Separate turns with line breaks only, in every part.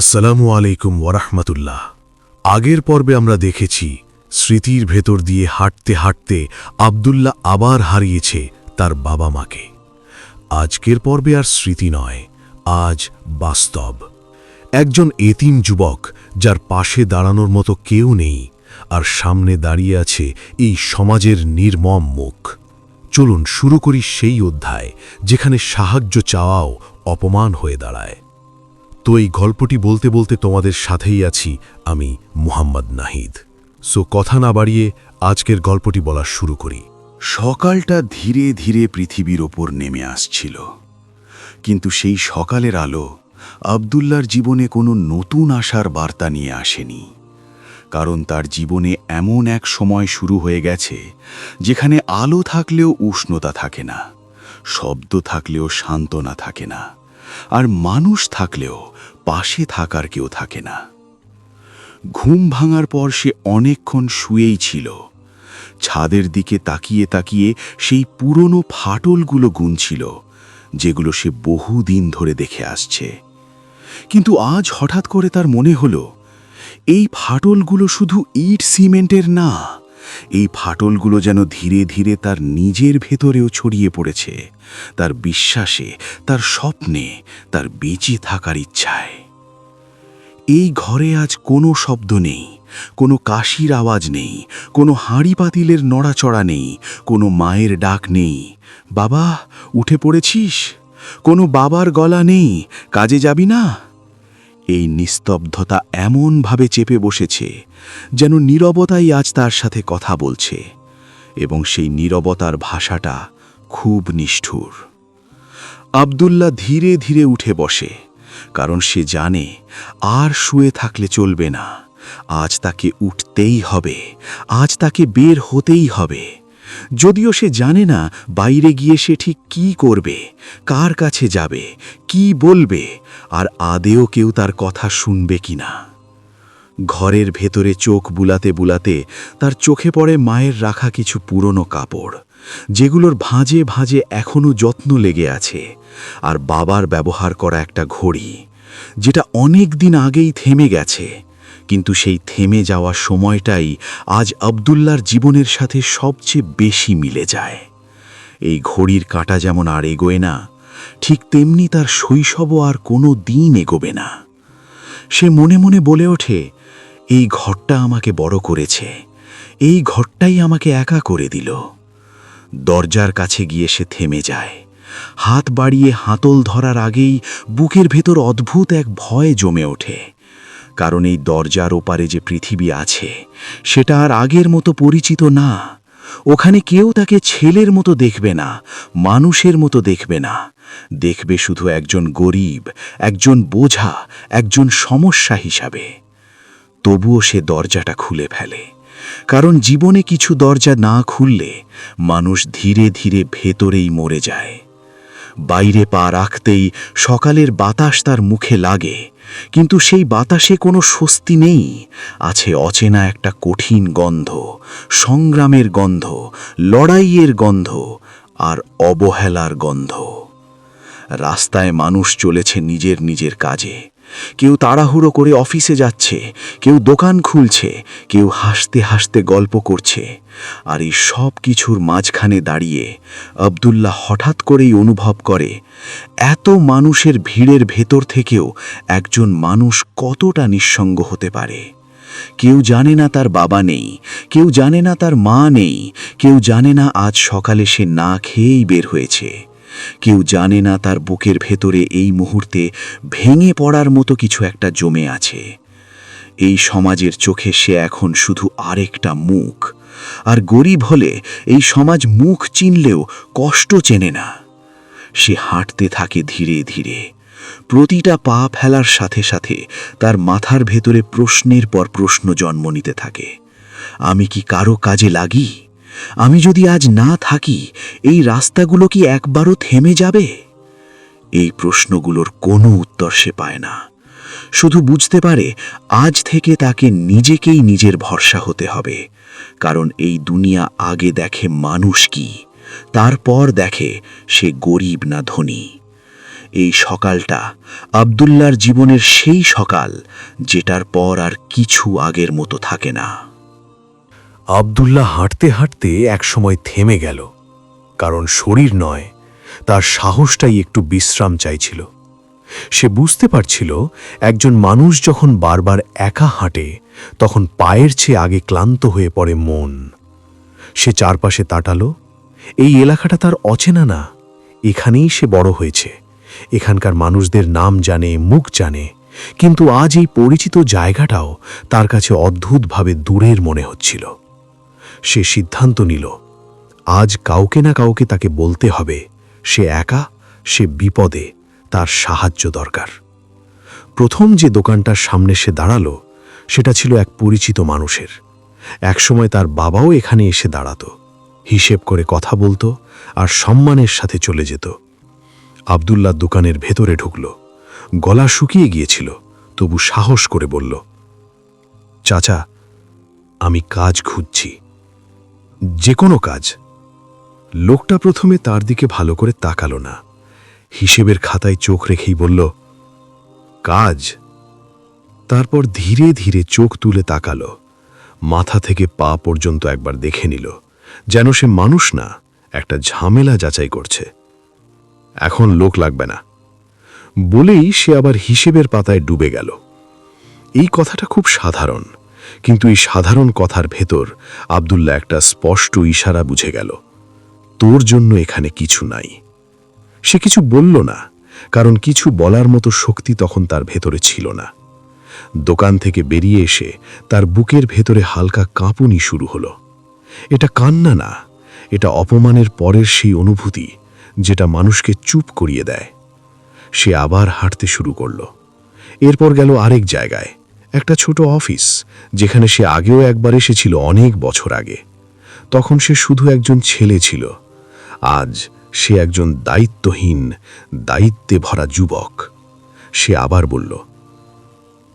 আসসালামু আলাইকুম ওরহমতুল্লাহ আগের পর্বে আমরা দেখেছি, স্মৃতির ভেতর দিয়ে হাঁটতে হাঁটতে আবদুল্লাহ আবার হারিয়েছে তার বাবা মাকে। আজকের পর্বে আর স্মৃতি নয়, আজ বাস্তব। একজন এতিম যুবক যার পাশে দাঁড়ানোর মতো কেউ নেই, আর সামনে দাঁড়িয়ে আছে এই সমাজের নির্মম মুখ। চলুন শুরু করি সেই অধ্যায়, যেখানে সাহায্য চাওয়াও অপমান হয়ে দাঁড়ায়। তো এই গল্পটি বলতে বলতে তোমাদের সাথেই আছি আমি মুহাম্মদ নাহিদ। সো কথা না বাড়িয়ে আজকের গল্পটি বলা শুরু করি।
সকালটা ধীরে ধীরে পৃথিবীর ওপর নেমে আসছিল। কিন্তু সেই সকালের আলো আবদুল্লার জীবনে কোনো নতুন আশার বার্তা নিয়ে আসেনি। কারণ তার জীবনে এমন এক সময় শুরু হয়ে গেছে যেখানে আলো থাকলেও উষ্ণতা থাকে না, শব্দ থাকলেও সান্ত্বনা থাকে না, আর মানুষ থাকলেও পাশে থাকার কেউ থাকে না। ঘুম ভাঙার পর সে অনেকক্ষণ শুয়েই ছিল। ছাদের দিকে তাকিয়ে তাকিয়ে সেই পুরনো ফাটলগুলো গুনছিল, যেগুলো সে বহুদিন ধরে দেখে আসছে। কিন্তু আজ হঠাৎ করে তার মনে হলো, এই ফাটলগুলো শুধু ইট সিমেন্টের না, এই ফাটলগুলো যেন ধীরে ধীরে তার নিজের ভেতরেও ছড়িয়ে পড়েছে, তার বিশ্বাসে, তার স্বপ্নে, তার বেঁচে থাকার ইচ্ছায়। এই ঘরে আজ কোনো শব্দ নেই, কোনো কাশির আওয়াজ নেই, কোনো হাঁড়ি পাতিলের নড়াচড়া নেই, কোনো মায়ের ডাক নেই। বাবা, উঠে পড়েছিস? কোনো বাবার গলা নেই, কাজে যাবি না? এই নিস্তব্ধতা এমনভাবে চেপে বসেছে, যেন নীরবতাই আজ তার সাথে কথা বলছে, এবং সেই নীরবতার ভাষাটা খুব নিষ্ঠুর। আবদুল্লাহ ধীরে ধীরে উঠে বসে। কারণ সে জানে আর শুয়ে থাকলে চলবে না। আজ তাকে উঠতেই হবে। আজ তাকে বের হতেই হবে। যদিও সে জানে না বাইরে গিয়ে সে ঠিক কি করবে, কার কাছে যাবে, কি বলবে, আর আদেও কেউ তার কথা শুনবে কিনা ঘরের ভেতরে চোখ বুলাতে বুলাতে তার চোখে পড়ে মায়ের রাখা কিছু পুরনো কাপড়। যেগুলোর ভাঁজে ভাঁজে এখনও যত্ন লেগে আছে, আর বাবার ব্যবহার করা একটা ঘড়ি, যেটা অনেক দিন আগেই থেমে গেছে, কিন্তু সেই থেমে যাওয়া সময়টাই আজ আবদুল্লার জীবনের সাথে সবচেয়ে বেশি মিলে যায়। এই ঘড়ির কাঁটা যেমন আর এগোয় না, ঠিক তেমনি তার শৈশবও আর কোনো দিন এগোবে না। সে মনে মনে বলে ওঠে, এই ঘরটা আমাকে বড় করেছে, এই ঘরটাই আমাকে একা করে দিল। দরজার কাছে গিয়ে সে থেমে যায়। হাত বাড়িয়ে হাতল ধরার আগেই বুকের ভেতর অদ্ভুত এক ভয় জমে ওঠে। কারণ এই দরজার ওপারে যে পৃথিবী আছে, সেটা আর আগের মতো পরিচিত না। ওখানে কেউ তাকে ছেলের মতো দেখবে না, মানুষের মতো দেখবে না। দেখবে শুধু একজন গরিব, একজন বোঝা, একজন সমস্যা হিসাবে। তবুও সে দরজাটা খুলে ফেলে। কারণ জীবনে কিছু দরজা না খুললে মানুষ ধীরে ধীরে ভেতরেই মরে যায়। বাইরে পা রাখতেই সকালের বাতাস তার মুখে লাগে, কিন্তু সেই বাতাসে কোনো স্বস্তি নেই। আছে অচেনা একটা কঠিন গন্ধ, সংগ্রামের গন্ধ, লড়াইয়ের গন্ধ আর অবহেলার গন্ধ। রাস্তায় মানুষ চলেছে নিজের নিজের কাজে। কেউ তাড়াহুড়ো করে অফিসে যাচ্ছে, কেউ দোকান খুলছে, কেউ হাসতে হাসতে গল্প করছে। আর এই সব কিছুর মাঝখানে দাঁড়িয়ে আবদুল্লাহ হঠাৎ করেই অনুভব করে, এত মানুষের ভিড়ের ভেতর থেকেও একজন মানুষ কতটা নিঃসঙ্গ হতে পারে। কেউ জানে না তার বাবা নেই, কেউ জানে না তার মা নেই, কেউ জানে না আজ সকালে সে না খেয়েই বের হয়েছে। কেউ জানে না তার বুকের ভেতরে এই মুহূর্তে ভেঙে পড়ার মতো কিছু একটা জমে আছে। এই সমাজের চোখে সে এখন শুধু আরেকটা মুখ। আর গরিব হলে এই সমাজ মুখ চিনলেও কষ্ট চেনে না। সে হাঁটতে থাকে ধীরে ধীরে। প্রতিটা পা ফেলার সাথে সাথে তার মাথার ভেতরে প্রশ্নের পর প্রশ্ন জন্ম নিতে থাকে। আমি কি কারও কাজে লাগি? আমি যদি আজ না থাকি, এই রাস্তাগুলো কি একবারও থেমে যাবে? এই প্রশ্নগুলোর কোনো উত্তর সে পায় না। শুধু বুঝতে পারে, আজ থেকে তাকে নিজেকেই নিজের ভরসা হতে হবে। কারণ এই দুনিয়া আগে দেখে মানুষ কি, তারপর দেখে সে গরিব না ধনী। এই সকালটা আবদুল্লার জীবনের সেই সকাল, যেটার পর আর কিছু আগের মতো থাকে না।
আবদুল্লাহ হাঁটতে হাঁটতে একসময় থেমে গেল, কারণ শরীর নয়, তার সাহসটাই একটু বিশ্রাম চাইছিল। সে বুঝতে পারছিল, একজন মানুষ যখন বারবার একা হাঁটে, তখন পায়ের চেয়ে আগে ক্লান্ত হয়ে পড়ে মন। সে চারপাশে তাটালো, এই এলাকাটা তার অচেনা না, এখানেই সে বড় হয়েছে, এখানকার মানুষদের নাম জানে, মুখ জানে, কিন্তু আজ এই পরিচিত জায়গাটাও তার কাছে অদ্ভুতভাবে দূরের মনে হচ্ছিল। সে সিদ্ধান্ত নিল। আজ কাউকে না কাউকে তাকে বলতে হবে, সে একা, সে বিপদে, তার সাহায্য দরকার। প্রথম যে দোকানটার সামনে সে দাঁড়াল, সেটা ছিল এক পরিচিত মানুষের। একসময় তার বাবাও এখানে এসে দাঁড়াত। হিসেব করে কথা বলতো আর সম্মানের সাথে চলে যেত। আবদুল্লাহ দোকানের ভেতরে ঢুকল। গলা শুকিয়ে গিয়েছিল, তবু সাহস করে বলল, চাচা, আমি কাজ খুঁজছি। যে কোনো কাজ, লোকটা প্রথমে তার দিকে ভালো করে তাকালো না। হিসেবের খাতায় চোখ রেখেই বলল, কাজ? তারপর ধীরে ধীরে চোখ তুলে তাকালো। মাথা থেকে পা পর্যন্ত একবার দেখে নিল, যেন সে মানুষ না, একটা ঝামেলা যাচাই করছে। এখন লোক লাগবে না। বলেই সে আবার হিসেবের পাতায় ডুবে গেল। এই কথাটা খুব সাধারণ। কিন্তু এই সাধারণ কথার ভেতর আবদুল্লাহ একটা স্পষ্ট ইশারা বুঝে গেল। তোর জন্য এখানে কিছু নাই। সে কিছু বলল না, কারণ কিছু বলার মতো শক্তি তখন তার ভেতরে ছিল না। দোকান থেকে বেরিয়ে এসে তার বুকের ভেতরে হালকা কাঁপুনি শুরু হলো। এটা কান্না না, এটা অপমানের পরের সেই অনুভূতি যেটা মানুষকে চুপ করিয়ে দেয়। সে আবার হাঁটতে শুরু করল। এরপর গেল আরেক জায়গায়। একটা ছোট অফিস, যেখানে সে আগেও একবার এসেছিল অনেক বছর আগে। তখন সে শুধু একজন ছেলে ছিল। আজ সে একজন দায়িত্বহীন, দায়িত্বে ভরা যুবক। সে আবার বলল,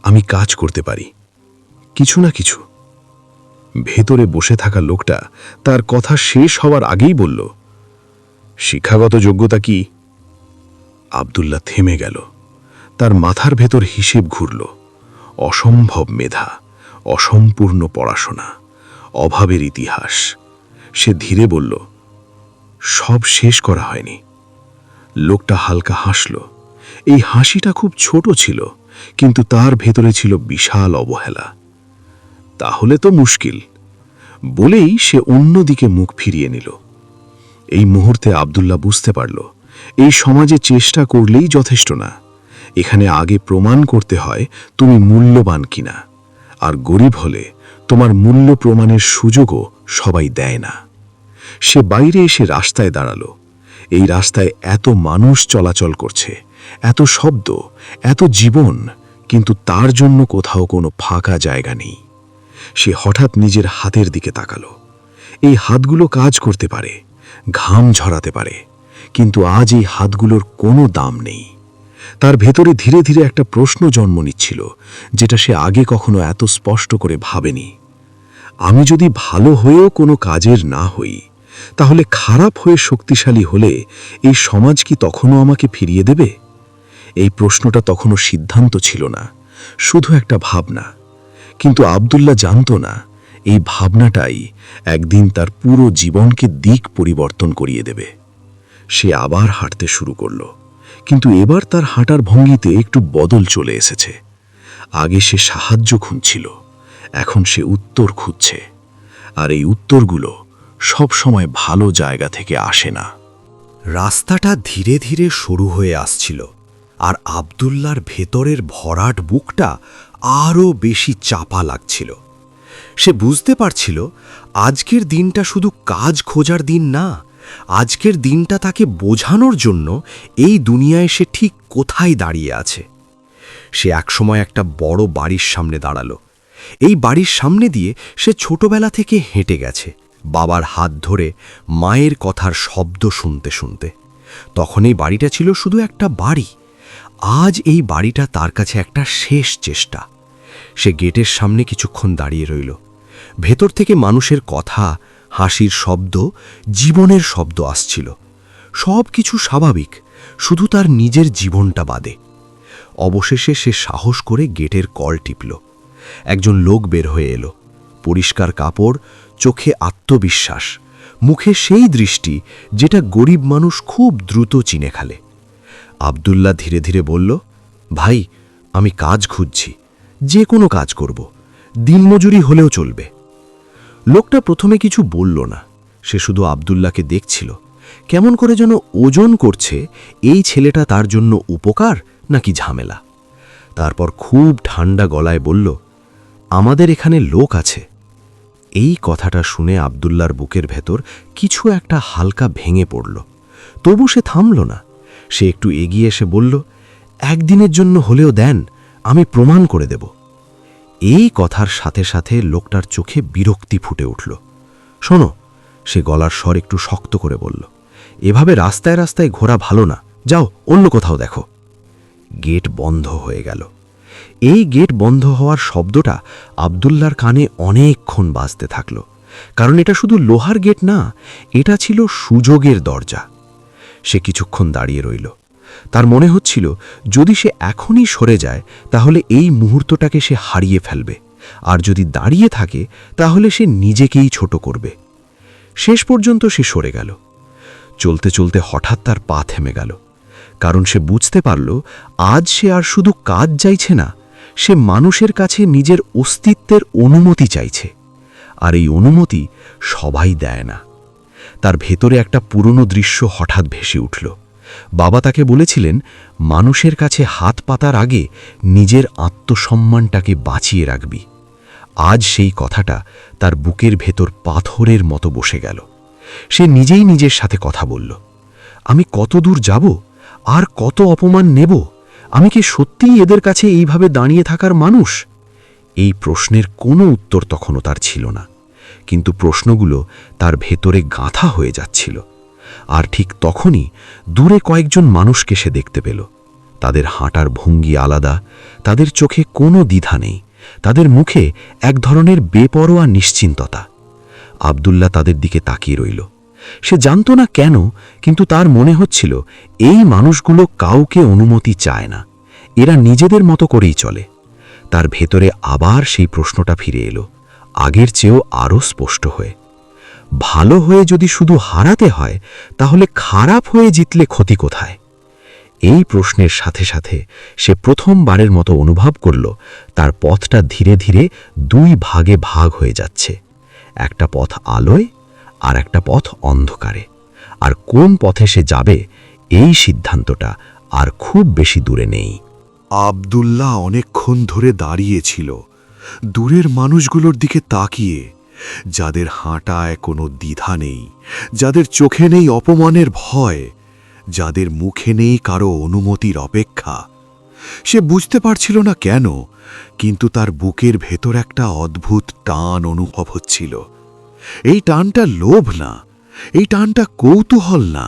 আমি কাজ করতে পারি। কিছু না কিছু। ভেতরে বসে থাকা লোকটা তার কথা শেষ হওয়ার আগেই বলল, শিক্ষাগত যোগ্যতা কি? আবদুল্লাহ থেমে গেল। তার মাথার ভেতর হিসেব ঘুরল। অসম্ভব মেধা, অসম্পূর্ণ পড়াশোনা, অভাবের ইতিহাস। সে ধীরে বলল, সব শেষ করা হয়নি। লোকটা হালকা হাসল। এই হাসিটা খুব ছোট ছিল, কিন্তু তার ভেতরে ছিল বিশাল অবহেলা। তাহলে তো মুশকিল। বলেই সে অন্যদিকে মুখ ফিরিয়ে নিল। এই মুহূর্তে আবদুল্লাহ বুঝতে পারল, এই সমাজে চেষ্টা করলেই যথেষ্ট না। এখানে আগে প্রমাণ করতে হয় তুমি মূল্যবান কিনা। আর গরিব হলে তোমার মূল্য প্রমাণের সুযোগও সবাই দেয় না। সে বাইরে এসে রাস্তায় দাঁড়াল। এই রাস্তায় এত মানুষ চলাচল করছে, এত শব্দ, এত জীবন, কিন্তু তার জন্য কোথাও কোনো ফাঁকা জায়গা নেই। সে হঠাৎ নিজের হাতের দিকে তাকালো। এই হাতগুলো কাজ করতে পারে, ঘাম ঝরাতে পারে, কিন্তু আজ এই হাতগুলোর কোনো দাম নেই। তার ভেতরে ধীরে ধীরে একটা প্রশ্ন জন্ম নিচ্ছিল, যেটা সে আগে কখনো এত স্পষ্ট করে ভাবেনি। আমি যদি ভালো হয়েও কোনো কাজের না হই, তাহলে খারাপ হয়ে শক্তিশালী হলে এই সমাজ কি তখনও আমাকে ফিরিয়ে দেবে? এই প্রশ্নটা তখনও সিদ্ধান্ত ছিল না, শুধু একটা ভাবনা। কিন্তু আবদুল্লাহ জানত না, এই ভাবনাটাই একদিন তার পুরো জীবনকে দিক পরিবর্তন করিয়ে দেবে। সে আবার হাঁটতে শুরু করল। কিন্তু এবার তার হাঁটার ভঙ্গিতে একটু বদল চলে এসেছে। আগে সে সাহায্য খুঁজছিল, এখন সে উত্তর খুঁজছে। আর এই উত্তরগুলো সব সময় ভালো জায়গা থেকে আসে না।
রাস্তাটা ধীরে ধীরে সরু হয়ে আসছিল, আর আবদুল্লার ভেতরের ভরাট বুকটা আরও বেশি চাপা লাগছিল। সে বুঝতে পারছিল, আজকের দিনটা শুধু কাজ খোঁজার দিন না আজকের দিনটা তাকে বোঝানোর জন্য এই দুনিয়ায় সে ঠিক কোথায় দাঁড়িয়ে আছে। সে একসময় একটা বড় বাড়ির সামনে দাঁড়াল। এই বাড়ির সামনে দিয়ে সে ছোটবেলা থেকে হেঁটে গেছে, বাবার হাত ধরে মায়ের কথার শব্দ শুনতে শুনতে। তখন এই বাড়িটা ছিল শুধু একটা বাড়ি। আজ এই বাড়িটা তার কাছে একটা শেষ চেষ্টা। সে গেটের সামনে কিছুক্ষণ দাঁড়িয়ে রইল। ভেতর থেকে মানুষের কথা হাসির শব্দ, জীবনের শব্দ আসছিল। সব কিছু স্বাভাবিক, শুধু তার নিজের জীবনটা বাদে। অবশেষে সে সাহস করে গেটের কল টিপল। একজন লোক বের হয়ে এলো। পরিষ্কার কাপড়, চোখে আত্মবিশ্বাস, মুখে সেই দৃষ্টি যেটা গরিব মানুষ খুব দ্রুত চিনে খালে। আবদুল্লাহ ধীরে ধীরে বলল, ভাই, আমি কাজ খুঁজছি। যে কোনো কাজ করব। দিনমজুরি হলেও চলবে। লোকটা প্রথমে কিছু বলল না। সে শুধু আবদুল্লাহকে দেখছিল। কেমন করে যেন ওজন করছে, এই ছেলেটা তার জন্য উপকার নাকি ঝামেলা? তারপর খুব ঠান্ডা গলায় বলল, আমাদের এখানে লোক আছে। এই কথাটা শুনে আবদুল্লার বুকের ভেতর কিছু একটা হালকা ভেঙে পড়ল। তবু সে থামল না। সে একটু এগিয়ে এসে বলল, একদিনের জন্য হলেও দেন, আমি প্রমাণ করে দেব। এই কথার সাথে সাথে লোকটার চোখে বিরক্তি ফুটে উঠল। শোনো, সে গলার স্বর একটু শক্ত করে বলল, এভাবে রাস্তায় রাস্তায় ঘোরা ভালো না। যাও, অন্য কোথাও দেখো। গেট বন্ধ হয়ে গেল। এই গেট বন্ধ হওয়ার শব্দটা আবদুল্লার কানে অনেকক্ষণ বাজতে থাকল, কারণ এটা শুধু লোহার গেট না, এটা ছিল সুযোগের দরজা। সে কিছুক্ষণ দাঁড়িয়ে রইল। তার মনে হচ্ছিল, যদি সে এখনই সরে যায়, তাহলে এই মুহূর্তটাকে সে হারিয়ে ফেলবে। আর যদি দাঁড়িয়ে থাকে, তাহলে সে নিজেকেই ছোট করবে। শেষ পর্যন্ত সে সরে গেল। চলতে চলতে হঠাৎ তার পা থেমে গেল। কারণ সে বুঝতে পারল, আজ সে আর শুধু কাজ চাইছে না, সে মানুষের কাছে নিজের অস্তিত্বের অনুমতি চাইছে। আর এই অনুমতি সবাই দেয় না। তার ভেতরে একটা পুরনো দৃশ্য হঠাৎ ভেসে উঠল। বাবা তাকে বলেছিলেন, মানুষের কাছে হাত পাতার আগে নিজের আত্মসম্মানটাকে বাঁচিয়ে রাখবি। আজ সেই কথাটা তার বুকের ভেতর পাথরের মতো বসে গেল। সে নিজেই নিজের সাথে কথা বলল, আমি কত দূর যাব? আর কত অপমান নেব? আমি কি সত্যিই এদের কাছে এইভাবে দাঁড়িয়ে থাকার মানুষ? এই প্রশ্নের কোনো উত্তর তখনও তার ছিল না, কিন্তু প্রশ্নগুলো তার ভেতরে গাঁথা হয়ে যাচ্ছিল। আর ঠিক তখনই দূরে কয়েকজন মানুষকে সে দেখতে পেল। তাদের হাঁটার ভঙ্গি আলাদা, তাদের চোখে কোনো দ্বিধা নেই, তাদের মুখে এক ধরনের বেপরোয়া নিশ্চিন্ততা। আবদুল্লাহ তাদের দিকে তাকিয়ে রইল। সে জানত না কেন, কিন্তু তার মনে হচ্ছিল, এই মানুষগুলো কাউকে অনুমতি চায় না, এরা নিজেদের মতো করেই চলে। তার ভেতরে আবার সেই প্রশ্নটা ফিরে এলো, আগের চেয়েও আরও স্পষ্ট হয়ে। ভালো হয়ে যদি শুধু হারাতে হয়, তাহলে খারাপ হয়ে জিতলে ক্ষতি কোথায়? এই প্রশ্নের সাথে সাথে সে প্রথমবারের মতো অনুভব করল, তার পথটা ধীরে ধীরে দুই ভাগে ভাগ হয়ে যাচ্ছে। একটা পথ আলোয়, আর একটা পথ অন্ধকারে। আর কোন পথে সে যাবে, এই সিদ্ধান্তটা আর খুব বেশি দূরে নেই।
আবদুল্লাহ অনেকক্ষণ ধরে দাঁড়িয়েছিল দূরের মানুষগুলোর দিকে তাকিয়ে যাদের হাঁটায় কোনো দ্বিধা নেই, যাদের চোখে নেই অপমানের ভয়, যাদের মুখে নেই কারও অনুমতির অপেক্ষা। সে বুঝতে পারছিল না কেন, কিন্তু তার বুকের ভেতর একটা অদ্ভুত টান অনুভব হচ্ছিল। এই টানটা লোভ না, এই টানটা কৌতূহল না,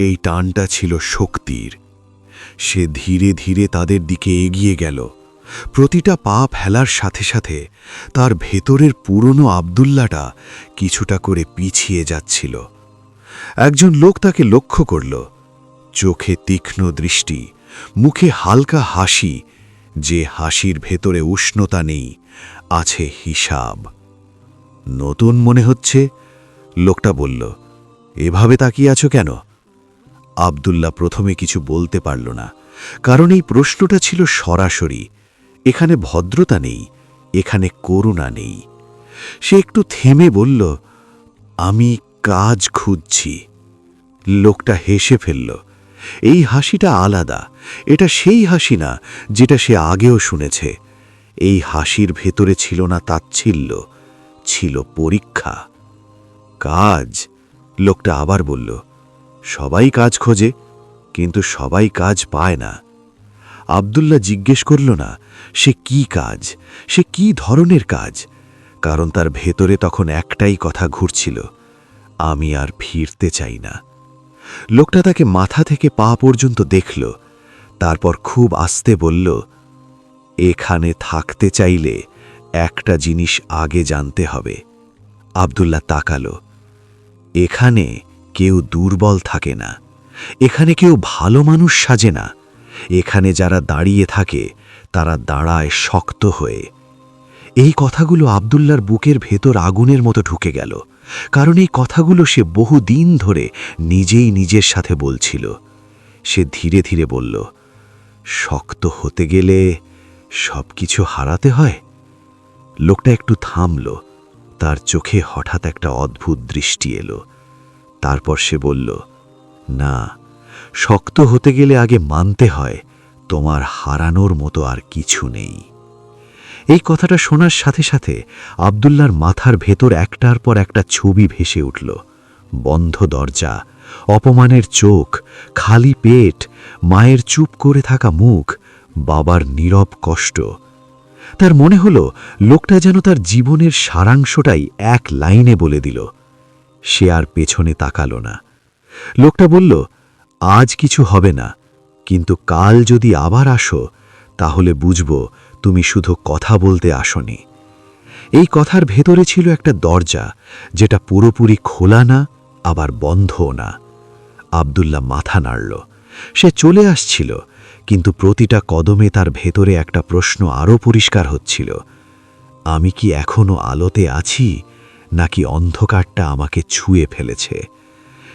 এই টানটা ছিল শক্তির। সে ধীরে ধীরে তাদের দিকে এগিয়ে গেল। প্রতিটা পা ফেলার সাথে সাথে তার ভেতরের পুরনো আবদুল্লাটা কিছুটা করে পিছিয়ে যাচ্ছিল। একজন লোক তাকে লক্ষ্য করল। চোখে তীক্ষ্ণ দৃষ্টি, মুখে হালকা হাসি, যে হাসির ভেতরে উষ্ণতা নেই, আছে হিসাব। নতুন মনে হচ্ছে, লোকটা বলল, এভাবে তাকিয়ে আছো কেন? আবদুল্লাহ প্রথমে কিছু বলতে পারল না, কারণ এই প্রশ্নটা ছিল সরাসরি এখানে ভদ্রতা নেই, এখানে করুণা নেই। সে একটু থেমে বলল, আমি কাজ খুঁজছি। লোকটা হেসে ফেলল, এই হাসিটা আলাদা, এটা সেই হাসি না যেটা সে আগেও শুনেছে। এই হাসির ভেতরে ছিল না তাচ্ছিল্য, ছিল পরীক্ষা। কাজ! লোকটা আবার বলল, সবাই কাজ খোঁজে, কিন্তু সবাই কাজ পায় না। আবদুল্লাহ জিজ্ঞেস করল না, সে কি কাজ? সে কি ধরনের কাজ? কারণ তার ভেতরে তখন একটাই কথা ঘুরছিল, আমি আর ফিরতে চাই না। লোকটা তাকে মাথা থেকে পা পর্যন্ত দেখল, তারপর খুব আস্তে বলল, এখানে থাকতে চাইলে একটা জিনিস আগে জানতে হবে। আবদুল্লাহ তাকালো, এখানে কেউ দুর্বল থাকে না,
এখানে কেউ ভালো মানুষ সাজে না। এখানে যারা দাঁড়িয়ে থাকে, তারা দাঁড়ায় শক্ত হয়ে। এই কথাগুলো আবদুল্লার বুকের ভেতর আগুনের মতো ঢুকে গেল, কারণ এই কথাগুলো সে বহু দিন ধরে নিজেই নিজের সাথে বলছিল। সে ধীরে ধীরে বলল, শক্ত হতে গেলে সব কিছু হারাতে হয়? লোকটা একটু থামল, তার চোখে হঠাৎ একটা অদ্ভুত দৃষ্টি এলো। তারপর সে বলল, না শক্ত হতে গেলে আগে মানতে হয়, তোমার হারানোর মতো আর কিছু নেই। এই কথাটা শোনার সাথে সাথে আবদুল্লার মাথার ভেতর একটার পর একটা ছবি ভেসে উঠল। বন্ধ দরজা, অপমানের চোখ, খালি পেট, মায়ের চুপ করে থাকা মুখ, বাবার নীরব কষ্ট। তার মনে হলো, লোকটা যেন তার জীবনের সারাংশটাই এক লাইনে বলে দিল। সে আর পেছনে তাকালো না। লোকটা বলল আজ কিছু হবে না, কিন্তু কাল যদি আবার আসো, তাহলে বুঝব তুমি শুধু কথা বলতে আসনি। এই কথার ভেতরে ছিল একটা দরজা, যেটা পুরোপুরি খোলা না, আবার বন্ধও না। আবদুল্লাহ মাথা নাড়ল। সে চলে আসছিল, কিন্তু প্রতিটা কদমে তার ভেতরে একটা প্রশ্ন আরও পরিষ্কার হচ্ছিল। আমি কি এখনও আলোতে আছি, নাকি অন্ধকারটা আমাকে ছুঁয়ে ফেলেছে?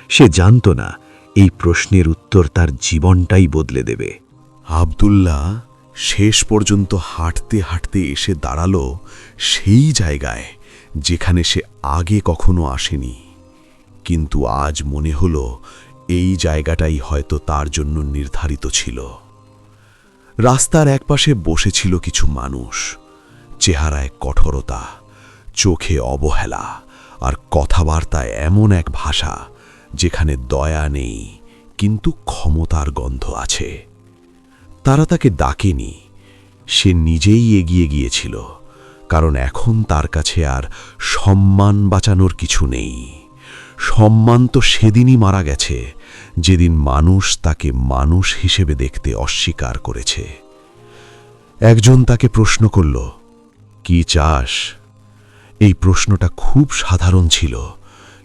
সে জানত না এই প্রশ্নের উত্তর তার জীবনটাই বদলে দেবে।
আবদুল্লাহ শেষ পর্যন্ত হাঁটতে হাঁটতে এসে দাঁড়াল সেই জায়গায় যেখানে সে আগে কখনো আসেনি। কিন্তু আজ মনে হল এই জায়গাটাই হয়তো তার জন্য নির্ধারিত ছিল। রাস্তার একপাশে বসেছিল কিছু মানুষ। চেহারায় কঠোরতা, চোখে অবহেলা আর কথাবার্তায় এমন এক ভাষা যেখানে দয়া নেই, কিন্তু ক্ষমতার গন্ধ আছে। তারা তাকে ডাকেনি, সে নিজেই এগিয়ে গিয়েছিল, কারণ এখন তার কাছে আর সম্মান বাঁচানোর কিছু নেই। সম্মান তো সেদিনই মারা গেছে, যেদিন মানুষ তাকে মানুষ হিসেবে দেখতে অস্বীকার করেছে। একজন তাকে প্রশ্ন করল, কি চাস? এই প্রশ্নটা খুব সাধারণ ছিল।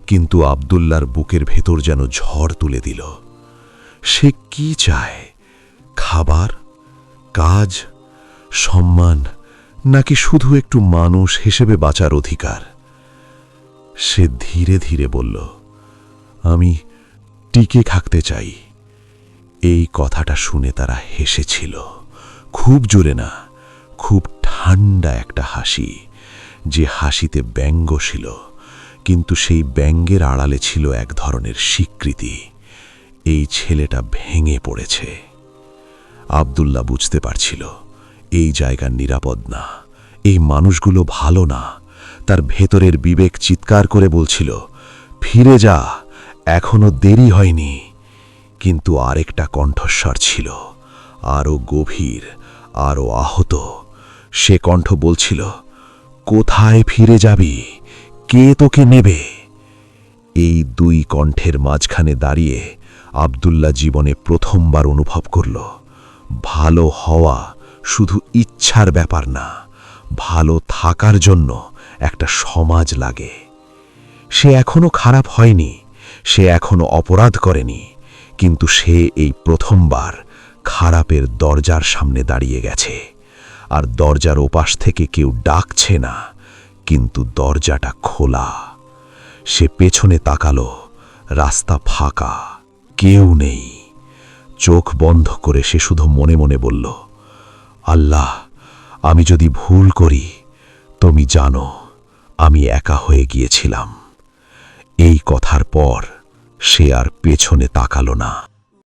কিন্তু আবদুল্লার বুকের ভেতর যেন ঝড় তুলে দিল। সে কি চায়? খাবার? কাজ? সম্মান? নাকি শুধু একটু মানুষ হিসেবে বাঁচার অধিকার? সে ধীরে ধীরে বলল, আমি টিকে থাকতে চাই। এই কথাটা শুনে তারা হেসেছিল। খুব জোরে না, খুব ঠান্ডা একটা হাসি, যে হাসিতে ব্যঙ্গ ছিল। কিন্তু সেই ব্যঙ্গের আড়ালে ছিল এক ধরনের স্বীকৃতি। এই ছেলেটা ভেঙে পড়েছে। আবদুল্লাহ বুঝতে পারছিল, এই জায়গা নিরাপদ না, এই মানুষগুলো ভালো না। তার ভেতরের বিবেক চিৎকার করে বলছিল, ফিরে যা, এখনও দেরি হয়নি। কিন্তু আরেকটা কণ্ঠস্বর ছিল, আরও গভীর, আরও আহত। সে কণ্ঠ বলছিল, কোথায় ফিরে যাবি? কে তোকে নেবে? এই দুই কণ্ঠের মাঝখানে দাঁড়িয়ে আবদুল্লাহ জীবনে প্রথমবার অনুভব করল, ভালো হওয়া শুধু ইচ্ছার ব্যাপার না, ভালো থাকার জন্য একটা সমাজ লাগে। সে এখনও খারাপ হয়নি, সে এখনও অপরাধ করেনি, কিন্তু সে এই প্রথমবার খারাপের দরজার সামনে দাঁড়িয়ে গেছে। আর দরজার ওপাশ থেকে কেউ ডাকছে না কিন্তু দরজাটা খোলা। সে পেছনে তাকালো, রাস্তা ফাঁকা, কেউ নেই। চোখ বন্ধ করে সে শুধু মনে মনে বলল, আল্লাহ, আমি যদি ভুল করি, তুমি জানো, আমি একা হয়ে গিয়েছিলাম। এই কথার পর সে আর পেছনে তাকালো না।